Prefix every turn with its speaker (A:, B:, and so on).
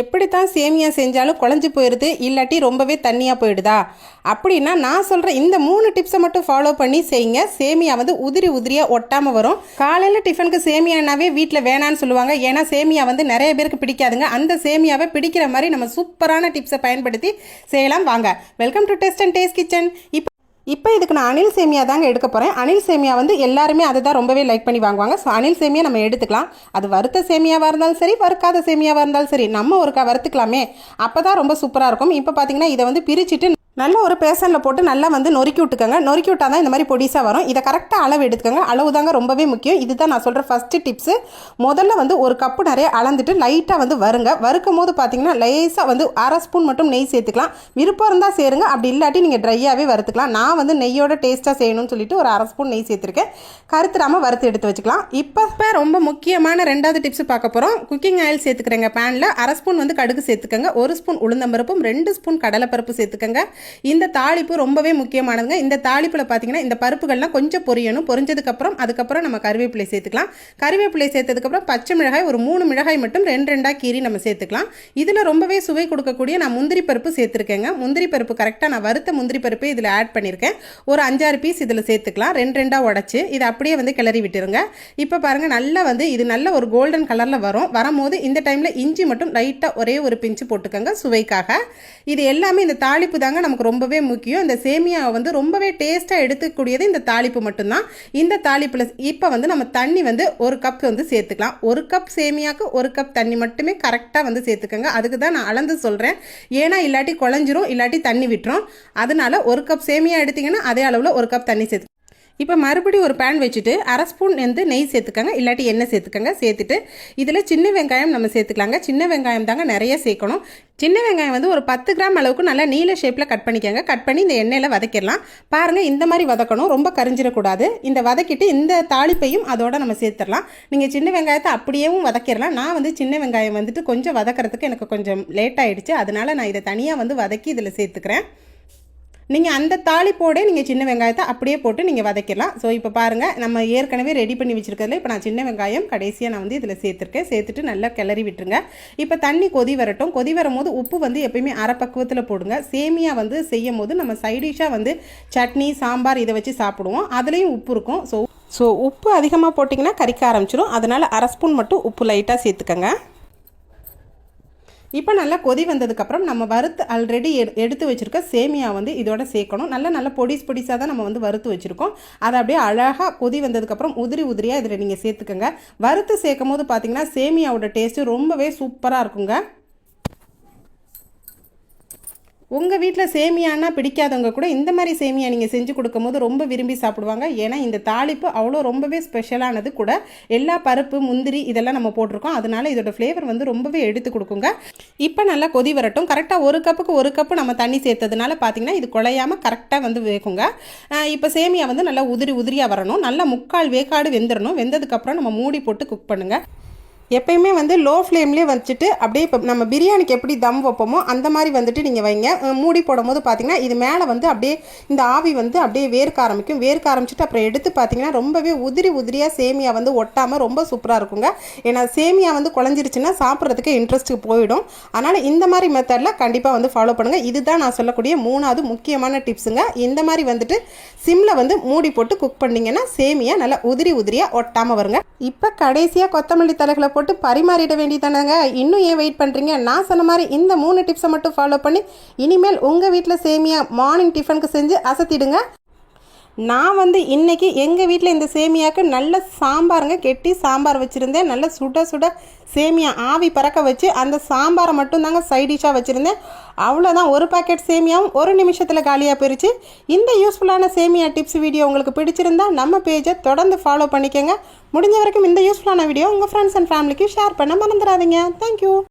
A: எப்படித்தான் சேமியா செஞ்சாலும் குழஞ்சி போயிடுது இல்லாட்டி ரொம்பவே தண்ணியாக போயிடுதா? அப்படின்னா நான் சொல்கிற இந்த மூணு டிப்ஸை மட்டும் ஃபாலோ பண்ணி செய்யுங்க. சேமியா வந்து உதிரி உதிரியாக ஒட்டாமல் வரும். காலையில் டிஃபனுக்கு சேமியானாவே வீட்டில் வேணான்னு சொல்லுவாங்க. ஏன்னா சேமியா வந்து நிறைய பேருக்கு பிடிக்காதுங்க. அந்த சேமியாவை பிடிக்கிற மாதிரி நம்ம சூப்பரான டிப்ஸை பயன்படுத்தி செய்யலாம். வாங்க. Welcome to test and taste kitchen இப்போ இப்போ இதுக்கு நான் அணில் சேமியா தாங்க எடுக்க போகிறேன் அணில் சேமியா வந்து எல்லாருமே அதை தான் ரொம்பவே லைக் பண்ணி வாங்குவாங்க. ஸோ அணில் சேமியா நம்ம எடுத்துக்கலாம். அது வறுத்த சேமியாவாக இருந்தாலும் சரி வறுக்காத சேமியாவாக இருந்தாலும் சரி நம்ம ஒருக்கா வறுத்துக்கலாமே. அப்போ தான் ரொம்ப சூப்பராக இருக்கும். இப்போ பார்த்தீங்கன்னா இதை வந்து பிரிச்சுட்டு நல்ல ஒரு பேசனில் போட்டு நல்லா வந்து நொறுக்கி விட்டுக்கோங்க. நொறுக்கி விட்டால் தான் இந்த மாதிரி பொடிசாக வரும். இதை கரெக்டாக அளவு எடுத்துக்கோங்க. அளவு தாங்க ரொம்பவே முக்கியம். இதுதான் நான் சொல்கிற ஃபஸ்ட்டு டிப்ஸு முதல்ல வந்து ஒரு கப்பு நிறைய அளந்துட்டு லைட்டாக வந்து வருங்க வறுக்கும் போது பார்த்தீங்கன்னா லேசாக வந்து அரை ஸ்பூன் மட்டும் நெய் சேர்த்துக்கலாம். விருப்பம் இருந்தால் சேருங்க. அப்படி இல்லாட்டி நீங்கள் ட்ரையாகவே வறுத்துக்கலாம். நான் வந்து நெய்யோட டேஸ்ட்டாக செய்யணும்னு சொல்லிட்டு ஒரு அரை ஸ்பூன் நெய் சேர்த்துருக்கேன். கருத்துடாமல் வறுத்து எடுத்து வச்சுக்கலாம். இப்போ இப்போ ரொம்ப முக்கியமான ரெண்டாவது டிப்ஸ் பார்க்க போகிறோம் குக்கிங் ஆயில் சேர்த்துக்கிறேங்க. பேனில் அரை ஸ்பூன் வந்து கடுகு சேர்த்துக்கோங்க. ஒரு ஸ்பூன் உளுந்தம்பருப்பும் ரெண்டு ஸ்பூன் கடலைப்பருப்பு சேர்த்துக்கோங்க. இந்த தாளிப்பு ரொம்பவே முக்கியமானதுங்க. இந்த தாளிப்பில் பார்த்தீங்கன்னா இந்த பருப்புகள்லாம் கொஞ்சம் பொரியணும். பொரிஞ்சதுக்கப்புறம் அதுக்கப்புறம் நம்ம கருவேப்பிலை சேர்த்துக்கலாம். கருவேப்பிலை சேர்த்ததுக்கப்புறம் பச்சை மிளகாய் ஒரு மூணு மிளகாய் மட்டும் ரெண்டு ரெண்டாக கீறி நம்ம சேர்த்துக்கலாம். இதில் ரொம்பவே சுவை கொடுக்கக்கூடிய நான் முந்திரி பருப்பு சேர்த்துருக்கேங்க. முந்திரி பருப்பு கரெக்டாக நான் வறுத்த முந்திரி பருப்பே இதில் ஆட் பண்ணியிருக்கேன் ஒரு அஞ்சாறு பீஸ் இதில் சேர்த்துக்கலாம். ரெண்டு ரெண்டாக உடச்சி இதை அப்படியே வந்து கிளறி விட்டுருங்க. இப்போ பாருங்கள் நல்லா வந்து இது நல்ல ஒரு கோல்டன் கலரில் வரும். வரும்போது இந்த டைமில் இஞ்சி மட்டும் லைட்டாக ஒரே ஒரு பிஞ்சு போட்டுக்கோங்க சுவைக்காக. இது எல்லாமே இந்த தாளிப்பு தாங்க நமக்கு ரொம்பவே முக்கியம். இந்த சேமியாவை வந்து ரொம்பவே டேஸ்ட்டாக எடுத்துக்கூடியது இந்த தாளிப்பு மட்டும்தான். இந்த தாளிப்பில் இப்போ வந்து நம்ம தண்ணி வந்து ஒரு கப் வந்து சேர்த்துக்கலாம். ஒரு கப் சேமியாவுக்கு ஒரு கப் தண்ணி மட்டுமே கரெக்டாக வந்து சேர்த்துக்கோங்க. அதுக்கு தான் நான் அளந்து சொல்கிறேன் ஏன்னா இல்லாட்டி குழஞ்சிரும் இல்லாட்டி தண்ணி விட்டுரும். அதனால ஒரு கப் சேமியா எடுத்தீங்கன்னா அதே அளவில் ஒரு கப் தண்ணி சேர்த்து இப்போ மறுபடியும் ஒரு பேன் வச்சுட்டு அரை ஸ்பூன் வந்து நெய் சேர்த்துக்கங்க. இல்லாட்டி எண்ணெய் சேர்த்துக்கங்க. சேர்த்துட்டு இதில் சின்ன வெங்காயம் நம்ம சேர்த்துக்கலாங்க. சின்ன வெங்காயம் தாங்க நிறைய சேர்க்கணும். சின்ன வெங்காயம் வந்து ஒரு பத்து கிராம் அளவுக்கு நல்லா நீல ஷேப்பில் கட் பண்ணிக்கோங்க. கட் பண்ணி இந்த எண்ணெயில் வதக்கிடலாம். பாருங்கள் இந்த மாதிரி வதக்கணும். ரொம்ப கரிஞ்சிடக்கூடாது. இந்த வதக்கிட்டு இந்த தாளிப்பையும் அதோட நம்ம சேர்த்துடலாம். நீங்கள் சின்ன வெங்காயத்தை அப்படியேவும் வதக்கிடலாம். நான் வந்து சின்ன வெங்காயம் வந்துட்டு கொஞ்சம் வதக்கிறதுக்கு எனக்கு கொஞ்சம் லேட் ஆகிடுச்சு அதனால் நான் இதை தனியாக வந்து வதக்கி இதில் சேர்த்துக்கிறேன். நீங்கள் அந்த தாளிப்போடே நீங்கள் சின்ன வெங்காயத்தை அப்படியே போட்டு நீங்கள் வதக்கிடலாம். ஸோ இப்போ பாருங்கள் நம்ம ஏற்கனவே ரெடி பண்ணி வச்சுருக்கிறதுல இப்போ நான் சின்ன வெங்காயம் கடைசியாக நான் வந்து இதில் சேர்த்துருக்கேன். சேர்த்துட்டு நல்லா கிளறி விட்டுருங்க. இப்போ தண்ணி கொதி வரட்டும். கொதி வரும்போது உப்பு வந்து எப்பயுமே அரை பக்குவத்தில் போடுங்க. சேமியா வந்து செய்யும் போது நம்ம சைடிஷாக வந்து சட்னி சாம்பார் இதை வச்சு சாப்பிடுவோம். அதுலேயும் உப்பு இருக்கும். ஸோ ஸோ உப்பு அதிகமாக போட்டிங்கன்னா கறிக்க ஆரம்பிச்சிடும் அதனால் அரை ஸ்பூன் மட்டும் உப்பு லைட்டாக சேர்த்துக்கங்க. இப்போ நல்லா கொதி வந்ததுக்கப்புறம் நம்ம வறுத்து ஆல்ரெடி எடுத்து வச்சுருக்க சேமியா வந்து இதோட சேர்க்கணும். நல்லா நல்லா பொடிஸ் பொடிஸாக தான் நம்ம வந்து வறுத்து வச்சுருக்கோம். அதை அப்படியே அழகாக கொதி வந்ததுக்கப்புறம் உதிரி உதிரியாக இதில் நீங்கள் சேர்த்துக்கோங்க. வறுத்து சேர்க்கும் போது பார்த்தீங்கன்னா சேமியாவோட டேஸ்ட்டு ரொம்பவே சூப்பராக இருக்குங்க. உங்கள் வீட்டில் சேமியானா பிடிக்காதவங்க கூட இந்த மாதிரி சேமியா நீங்கள் செஞ்சு கொடுக்கும்போது ரொம்ப விரும்பி சாப்பிடுவாங்க. ஏன்னா இந்த தாளிப்பு அவ்வளோ ரொம்பவே ஸ்பெஷலானது கூட எல்லா பருப்பு முந்திரி இதெல்லாம் நம்ம போட்டிருக்கோம். அதனால இதோட ஃப்ளேவர் வந்து ரொம்பவே எடுத்து கொடுக்குங்க. இப்போ நல்லா கொதி வரட்டும். கரெக்டாக ஒரு கப்புக்கு ஒரு கப்பு நம்ம தண்ணி சேர்த்ததுனால பார்த்தீங்கன்னா இது குழையாமல் கரெக்டாக வந்து வேகுங்க. இப்போ சேமியா வந்து நல்லா உதிரி உதிரியாக வரணும். நல்லா முக்கால் வேக்காடு வெந்துடணும் வெந்ததுக்கப்புறம் நம்ம மூடி போட்டு குக் பண்ணுங்கள் எப்பயுமே வந்து லோ ஃப்ளேம்லேயே வச்சுட்டு அப்படியே இப்போ நம்ம பிரியாணிக்கு எப்படி தம் வைப்போமோ அந்த மாதிரி வந்துட்டு நீங்கள் வைங்க. மூடி போடும்போது பார்த்தீங்கன்னா இது மேலே வந்து அப்படியே இந்த ஆவி வந்து அப்படியே வேர்க்க ஆரம்பிக்கும். வேர்க்க ஆரம்பிச்சுட்டு அப்புறம் எடுத்து பார்த்தீங்கன்னா ரொம்பவே உதிரி உதிரியாக சேமியா வந்து ஒட்டாமல் ரொம்ப சூப்பராக இருக்குங்க. ஏன்னா சேமியா வந்து குழஞ்சிருச்சுன்னா சாப்பிட்றதுக்கு இன்ட்ரெஸ்ட்டு போயிடும். அதனால் இந்த மாதிரி மெத்தடில் கண்டிப்பாக வந்து ஃபாலோ பண்ணுங்கள் இதுதான் நான் சொல்லக்கூடிய மூணாவது முக்கியமான டிப்ஸுங்க இந்த மாதிரி வந்துட்டு சிம்மில் வந்து மூடி போட்டு குக் பண்ணிங்கன்னா சேமியா நல்லா உதிரி உதிரியாக ஒட்டாமல் வருங்க. இப்போ கடைசியாக கொத்தமல்லி தலைகளை போட்டு பரிமாறிட வேண்டியதானங்க இன்னும் ஏன் வெயிட் பண்ணுறீங்க நான் சொன்ன மாதிரி இந்த மூணு டிப்ஸை மட்டும் ஃபாலோ பண்ணி இனிமேல் உங்கள் வீட்டில் சேமியா மார்னிங் டிஃபனுக்கு செஞ்சு அசத்திடுங்க. நான் வந்து இன்றைக்கி எங்கள் வீட்டில் இந்த சேமியாவுக்கு நல்ல சாம்பாருங்க. கெட்டி சாம்பார் வச்சுருந்தேன். நல்ல சுட சுட சேமியா ஆவி பறக்க வச்சு அந்த சாம்பாரை மட்டும்தாங்க சைடிஷாக வச்சுருந்தேன். அவ்வளோதான் ஒரு பாக்கெட் சேமியாவும் ஒரு நிமிஷத்தில் காலியாக போயிடுச்சு இந்த யூஸ்ஃபுல்லான சேமியா டிப்ஸ் வீடியோ உங்களுக்கு பிடிச்சிருந்தா நம்ம பேஜை தொடர்ந்து ஃபாலோ பண்ணிக்கோங்க. முடிஞ்ச வரைக்கும் இந்த யூஸ்ஃபுல்லான வீடியோ உங்கள் ஃப்ரெண்ட்ஸ் அண்ட் ஃபேமிலிக்கு ஷேர் பண்ண மறந்துடாதீங்க. தேங்க்யூ